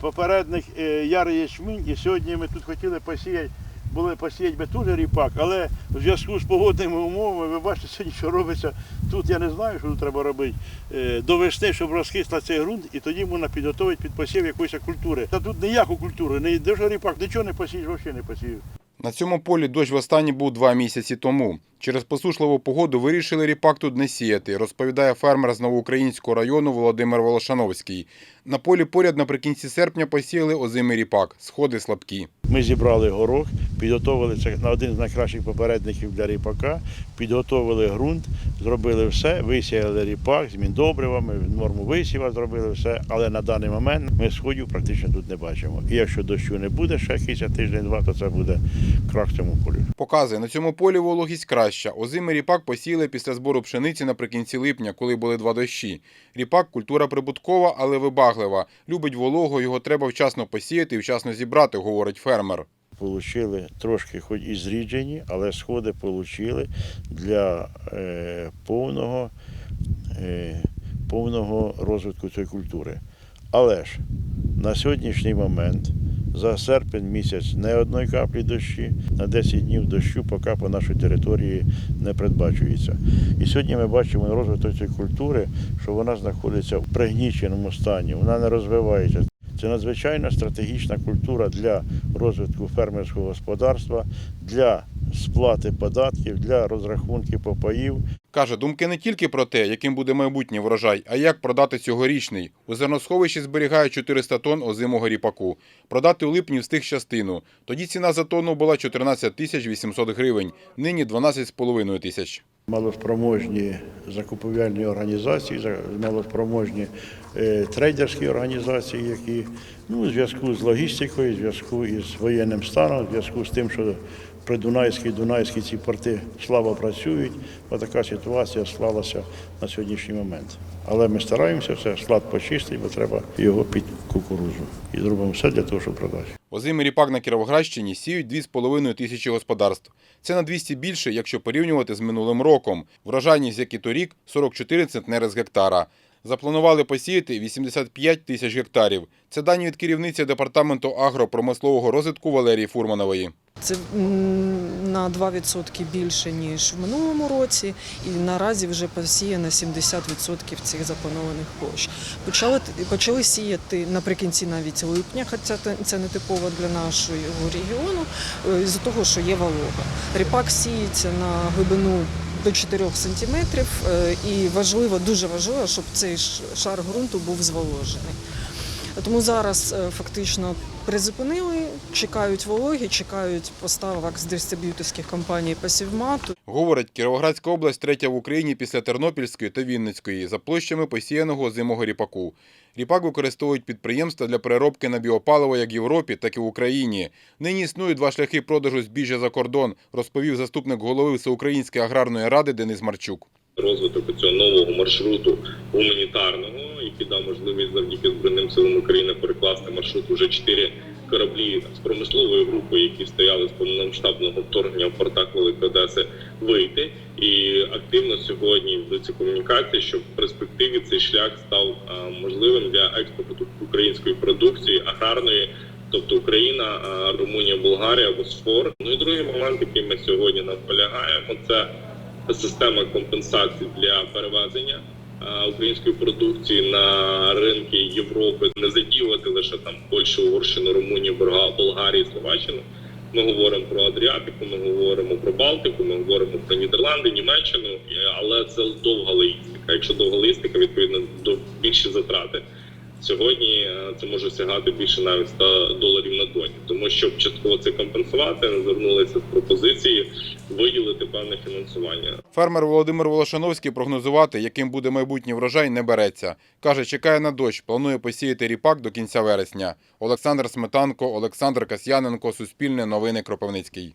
Попередник е, ярий ячмінь, і сьогодні ми тут хотіли посіяти, були посіяти би теж ріпак, але в зв'язку з погодними умовами, ви бачите, сьогодні що робиться. Тут я не знаю, що тут треба робити. Е, До весни, щоб розкисла цей ґрунт, і тоді можна підготувати під посів якоїсь культури. Та тут ніяку культуру, не йде ріпак, нічого не посієш, взагалі не посієш. На цьому полі дощ востаннє був два місяці тому. Через посушливу погоду вирішили ріпак тут не сіяти, розповідає фермер з Новоукраїнського району Володимир Волошановський. На полі поряд наприкінці серпня посіяли озимий ріпак, сходи слабкі. Ми зібрали горох, підготовили це на один з найкращих попередників для ріпака, підготовили ґрунт, зробили все, висіяли ріпак з міндобривами, норму висіва зробили все, але на даний момент ми сходів практично тут не бачимо. І якщо дощу не буде ще якийсь тиждень-два, то це буде крах цьому полі. Показує, на цьому полі вологість краща. Озимий ріпак посіяли після збору пшениці наприкінці липня, коли були два дощі. Ріпак культура прибуткова, але вибаглива. Любить вологу, його треба вчасно посіяти і вчасно зібрати, говорить фермер. Получили трошки, хоч і зріджені, але сходи отримали для е, повного, е, повного розвитку цієї культури. Але ж на сьогоднішній момент за серпень місяць не одної каплі дощі, на 10 днів дощу поки по нашій території не передбачується. І сьогодні ми бачимо розвиток цієї культури, що вона знаходиться в пригніченому стані, вона не розвивається. Це надзвичайно стратегічна культура для розвитку фермерського господарства, для сплати податків, для розрахунків попаїв. Каже, думки не тільки про те, яким буде майбутній врожай, а як продати цьогорічний. У зерносховищі зберігають 400 тонн озимого ріпаку. Продати у липні встиг частину. Тоді ціна за тонну була 14 тисяч 800 гривень, нині 12,5 тисяч. Малоспроможні закупівельні організації, малоспроможні е, трейдерські організації, які ну, у зв'язку з логістикою, у зв'язку із воєнним станом, у зв'язку з тим, що придунайські, дунайські ці порти слабо працюють, отака ситуація склалася на сьогоднішній момент. Але ми стараємося все склад почистити, бо треба його під кукурузу. І зробимо все для того, щоб продати. Озимий ріпак на Кіровоградщині сіють 2,5 тисячі господарств. Це на 200 більше, якщо порівнювати з минулим роком. Врожайність, як і торік, 44 центнери з гектара. Запланували посіяти 85 тисяч гектарів. Це дані від керівниці департаменту агропромислового розвитку Валерії Фурманової. Це на 2% більше, ніж в минулому році, і наразі вже посіяно 70% цих запланованих площ. Почали, почали сіяти наприкінці навіть липня, хоча це- не типово для нашого регіону, е, з-за того, що є волога. Ріпак сіється на глибину до 4 сантиметрів, е, і важливо, дуже важливо, щоб цей шар ґрунту був зволожений. Тому зараз е, фактично призупинили, чекають вологі, чекають поставок з дистриб'юторських компаній посівмату. Говорить, Кіровоградська область третя в Україні після Тернопільської та Вінницької за площами посіяного озимого ріпаку. Ріпак використовують підприємства для переробки на біопаливо як в Європі, так і в Україні. Нині існують два шляхи продажу збіжжя за кордон, розповів заступник голови Всеукраїнської аграрної ради Денис Марчук. Розвиток цього нового маршруту гуманітарного, який дав можливість завдяки збройним силам України перекласти маршрут уже чотири кораблі з промислової групи, які стояли з повномасштабного вторгнення в портах Великої Одеси, вийти. І активно сьогодні ведуться комунікації, щоб в перспективі цей шлях став можливим для експорту української продукції аграрної. Тобто Україна, Румунія, Болгарія, Босфор. Ну і другий момент, який ми сьогодні наполягаємо, це система компенсацій для перевезення української продукції на ринки Європи, не задіювати лише там Польщу, Угорщину, Румунію, Болга- Болгарію, Словаччину. Ми говоримо про Адріатику, ми говоримо про Балтику, ми говоримо про Нідерланди, Німеччину, але це довга логістика. Якщо довга логістика, відповідно до більші затрати. Сьогодні е, це може сягати більше навіть 100 доларів на доні. Тому щоб частково це компенсувати, звернулися з пропозицією виділити певне фінансування. Фермер Володимир Волошановський прогнозувати, яким буде майбутній врожай, не береться. Каже, чекає на дощ, планує посіяти ріпак до кінця вересня. Олександр Сметанко, Олександр Касьяненко, Суспільне новини Кропивницький.